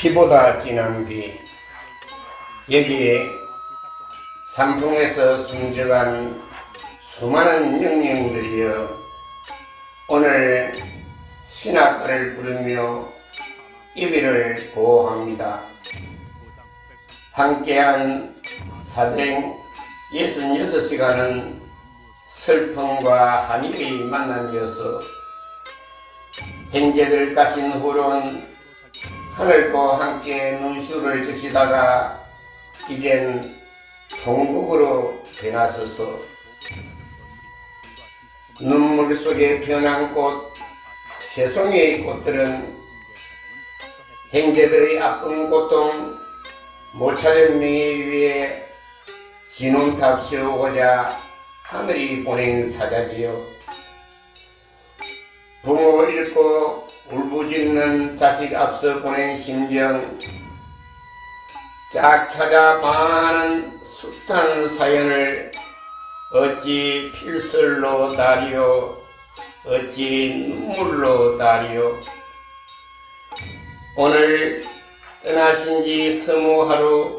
피보다 진한 비 여기에 산풍에서 숨져간 수많은 영령들이여 오늘 신학가를 부르며 이비를 보호합니다. 함께한 466시간은 슬픔과 한의의 만남이어서 형제들 가신 후론 하늘과 함께 눈시울을 적시다가 이젠 통곡으로 변하소서. 눈물 속에 피어난 꽃 세송이의 꽃들은 형제들의 아픈 고통 못 찾은 명예 위에 진혼탑 세우고자 하늘이 보낸 사자지요. 부모 잃고 울부짖는 자식 앞서 보낸 심정. 짝 찾아 방황하는 숱한 사연을 어찌 필설로 다리요? 어찌 눈물로 다리요? 오늘 떠나신 지 서무 하루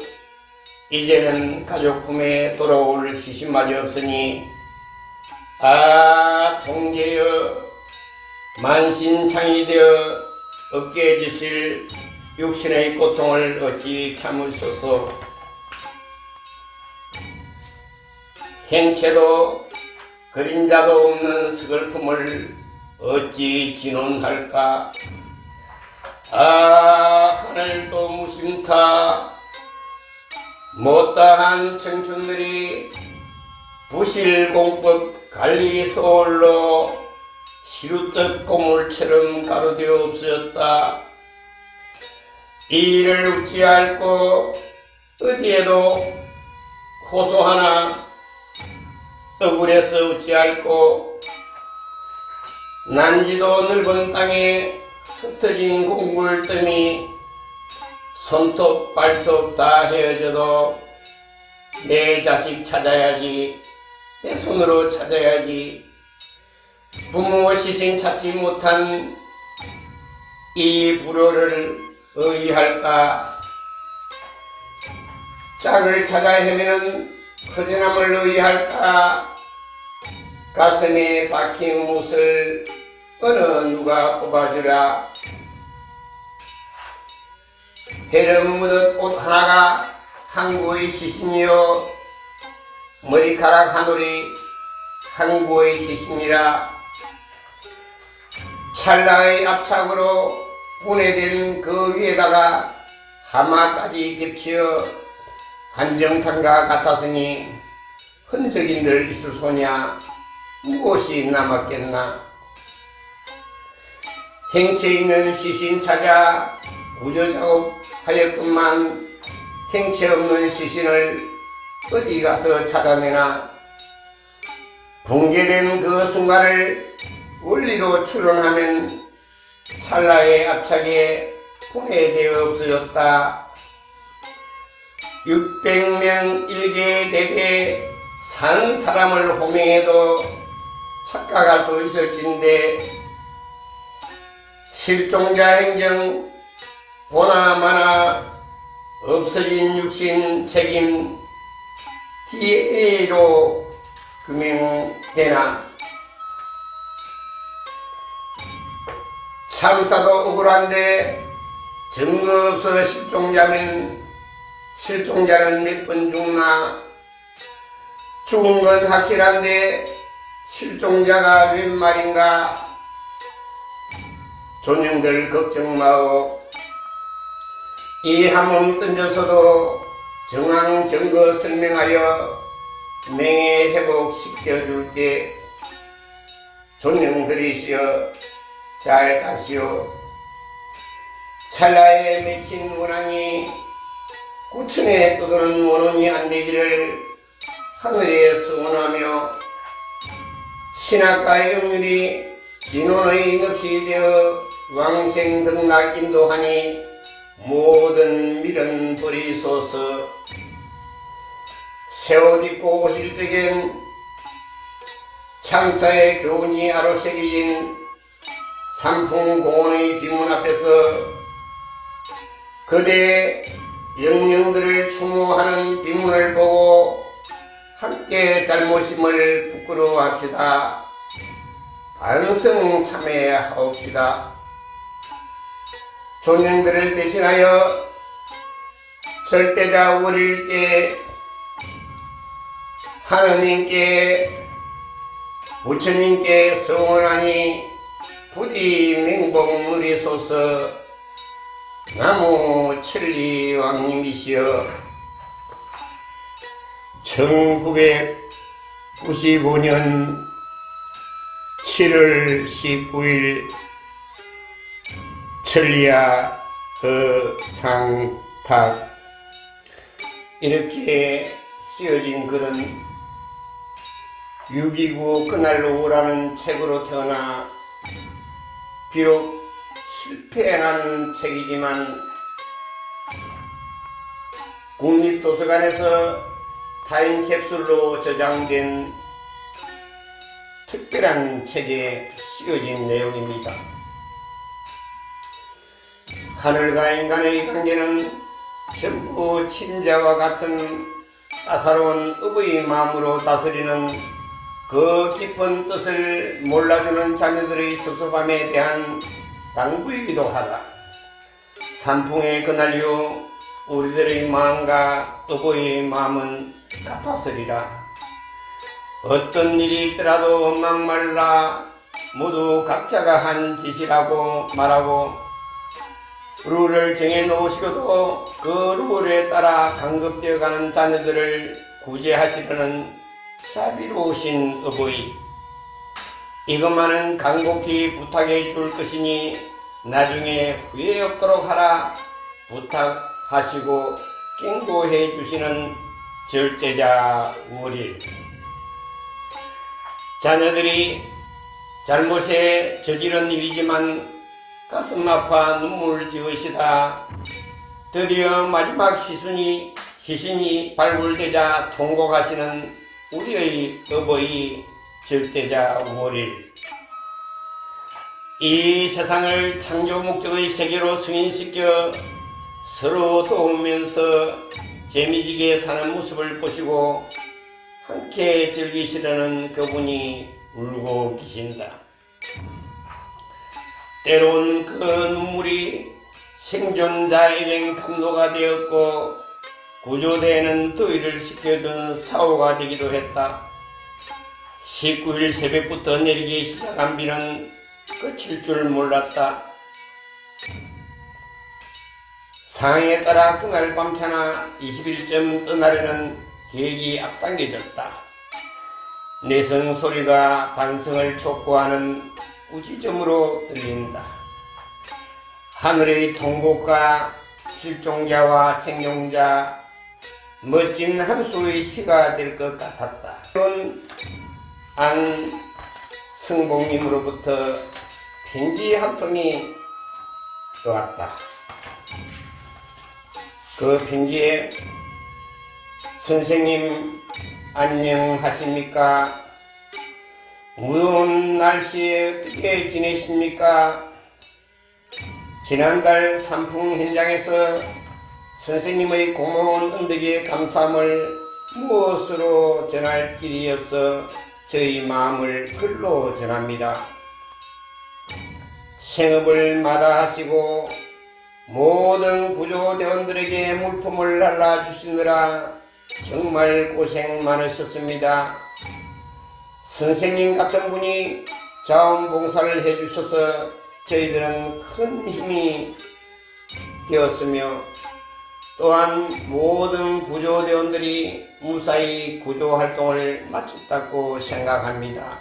이제는 가족 품에 돌아올 시신마저 없으니 아 통제여 만신창이 되어 어깨에 지실 육신의 고통을 어찌 참으소서 행체도 그림자도 없는 슬픔을 어찌 진원할까? 아 하늘도 무심타 못다한 청춘들이 부실공법 관리 소홀로 시루떡 고물처럼 가로되어 없어졌다. 이 일을 웃지 않고 어디에도 호소 하나 억울해서 웃지 않고 난지도 넓은 땅에 흩어진 공굴뜸이 손톱 발톱 다 헤어져도 내 자식 찾아야지 내 손으로 찾아야지 부모 시신 찾지 못한 이 불효를 의할까? 짝을 찾아 헤매는 허전함을 의할까? 가슴에 박힌 못을 어느 누가 뽑아주라? 해름 묻은 옷 하나가 항구의 시신이요. 머리카락 한 올이 항구의 시신이라 찰나의 압착으로 분해된 그 위에다가 하마까지 겹치어 한정탄과 같았으니 흔적인들 있을 소냐? 무엇이 남았겠나? 행체 있는 시신 찾아 구조작업 하였건만 행체 없는 시신을 어디 가서 찾아내나? 붕괴된 그 순간을 원리로 추론하면 찰나의 압착에 분해되어 없어졌다. 600명 일개 대대 산 사람을 호명해도 착각할 수 있을진데 실종자 행정 보나마나 없어진 육신 책임 DNA로 금융되나 참사도 억울한데 증거 없어 실종자면 실종자는 몇 번 죽나? 죽은 건 확실한데 실종자가 웬 말인가? 존영들 걱정 마오. 이 함은 던져서도 정황 증거 설명하여 명예 회복 시켜줄게. 존영들이시여 잘 가시오. 찰나에 맺힌 원앙이 구층에 떠도는 원혼이 안 되기를 하늘에 소원하며 신학가의 음률이 진혼의 넋이 되어 왕생 등락 인도하니 모든 미련 버리소서 새 옷 입고 오실 적엔 참사의 교훈이 아로새겨진 삼풍공원의 뒷문 앞에서 그대 영령들을 추모하는 비문을 보고 함께 잘못임을 부끄러워합시다. 반성 참회하옵시다. 존령들을 대신하여 절대자 우리께 하느님께 부처님께 성원하니 부디 맹복 누리소서 나무 천리 왕님이시여 1995년 7월 19일 천리야 허상탁. 이렇게 쓰여진 글은 6.29 그날로 오라는 책으로 태어나 비록 실패한 책이지만 국립도서관에서 타임 캡슐로 저장된 특별한 책에 씌어진 내용입니다. 하늘과 인간의 관계는 전부 친자와 같은 따사로운 의의 마음으로 다스리는 그 깊은 뜻을 몰라주는 자녀들의 섭섭함에 대한 당부이기도 하다. 산풍의 그날요 우리들의 마음과 어버이의 마음은 같았으리라. 어떤 일이 있더라도 막말라 모두 각자가 한 짓이라고 말하고 룰을 정해 놓으시고도 그 룰에 따라 강급되어 가는 자녀들을 구제하시려는 자비로우신 어버이 이것만은 간곡히 부탁해 줄 것이니 나중에 후회 없도록 하라 부탁하시고 경고해 주시는 절대자 우리. 자녀들이 잘못에 저지른 일이지만 가슴 아파 눈물 지으시다. 드디어 마지막 시순이 시신이 발굴되자 통곡하시는 우리의 어버이 절대자 우월일 이 세상을 창조 목적의 세계로 승인시켜 서로 도우면서 재미지게 사는 모습을 보시고 함께 즐기시려는 그분이 울고 계신다. 때론 그 눈물이 생존자에겐 감도가 되었고 구조대에는 더위를 식혀준 사고가 되기도 했다. 19일 새벽부터 내리기 시작한 비는 끝일 줄 몰랐다. 상황에 따라 그날 밤차나 20일쯤 떠나려는 계획이 앞당겨졌다. 내성 소리가 반성을 촉구하는 우지점으로 들린다. 하늘의 통곡과 실종자와 생존자, 멋진 한 수의 시가 될 것 같았다. 이건 안 승복님으로부터 편지 한 통이 왔다. 그 편지에 선생님 안녕하십니까? 무더운 날씨에 어떻게 지내십니까? 지난달 산풍 현장에서 선생님의 고마운 은덕에 감사함을 무엇으로 전할 길이 없어 저희 마음을 글로 전합니다. 생업을 마다하시고 모든 구조대원들에게 물품을 날라주시느라 정말 고생 많으셨습니다. 선생님 같은 분이 자원봉사를 해주셔서 저희들은 큰 힘이 되었으며 또한 모든 구조대원들이 무사히 구조활동을 마쳤다고 생각합니다.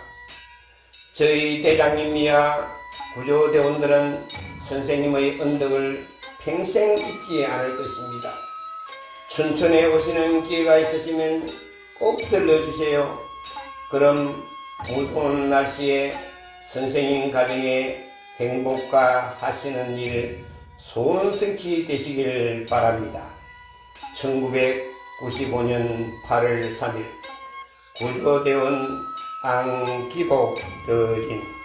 저희 대장님이야 구조대원들은 선생님의恩덕을 평생 잊지 않을 것입니다. 춘천에 오시는 기회가 있으시면 꼭 들러주세요. 그럼 무더운 날씨에 선생님 가정에 행복과 하시는 일 소원성취 되시길 바랍니다. 1995년 8월 3일 구조대원 안기복 드림